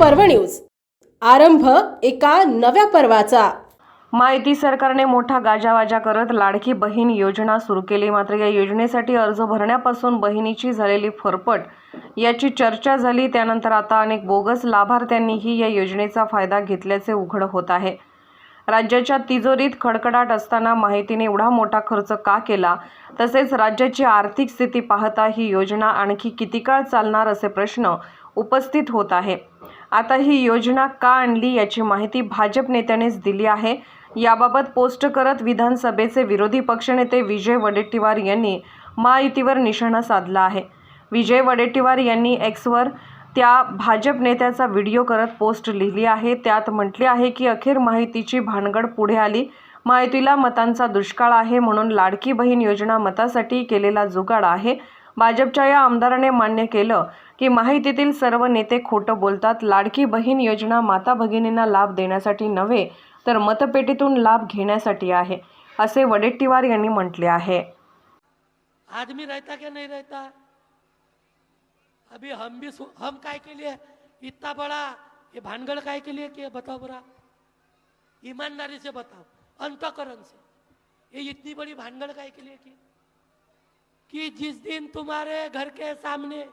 पर्व न्यूज. आरंभ एका नव्या पर्वाचा. माहिती सरकारने मोठा गाजावाजा करत लाडकी बहीण योजना सुरू केली. मात्र या योजनेसाठी अर्ज भरण्यापासून बहिणीची झालेली फरफट याची चर्चा झाली. त्यानंतर आता अनेक बोगस लाभार्थ्यांनीही या योजनेचा फायदा घेतल्याचे उघड होत आहे. राज्याच्या तिजोरीत खडखडाट असताना माहितीने एवढा मोठा खर्च का केला? तसेच राज्याची आर्थिक स्थिती पाहता ही योजना आणखी किती काळ चालणार असे प्रश्न उपस्थित होत आहे. आता ही योजना का आणली याची माहिती भाजप नेत्यानेच दिली आहे. याबाबत पोस्ट करत विधानसभेचे विरोधी पक्षनेते विजय वडेट्टीवार यांनी महायुतीवर निशाणा साधला आहे. विजय वडेट्टीवार यांनी एक्सवर त्या भाजप नेत्याचा व्हिडिओ करत पोस्ट लिहिली आहे. त्यात म्हटले आहे की अखेर माहितीची भानगड पुढे आली. माहितीला मतांचा दुष्काळ आहे म्हणून लाडकी बहीण योजना मतासाठी केलेला जुगाड आहे. भाजपच्या या आमदाराने मान्य केलं की माहितीतील सर्व नेते खोटं बोलतात. लाडकी बहीण योजना माता भगिनींना लाभ देण्यासाठी नव्हे तर मतपेटीतून लाभ घेण्यासाठी आहे असे वडेट्टीवार यांनी म्हटले आहे. आदमी रहता क्या नहीं रहता? अभी हम भी हम काय के लिए इतना बड़ा ये भानगढ़ काय के लिए किया बताओ बरा? ईमानदारी से बताओ अंतकरण से ये इतनी बड़ी भानगढ़ काय के लिए की? कि जिस दिन तुम्हारे घर के सामने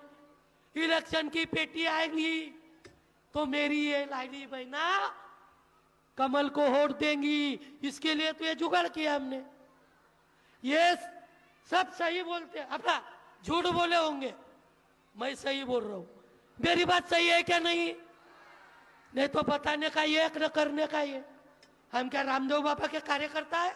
इलेक्शन की पेटी आएगी तो मेरी ये लाडली बहना कमल को वोट देंगी। इसके लिए तो ये जुगाड़ किया हमने। ये सब सही बोलते अपना झूठ बोले होंगे। मैं सही बोल रहा हूँ। मेरी बात सही है क्या नहीं? नहीं तो बताने का ये न करने का ये। हम क्या रामदेव बाबा के कार्यकर्ता है?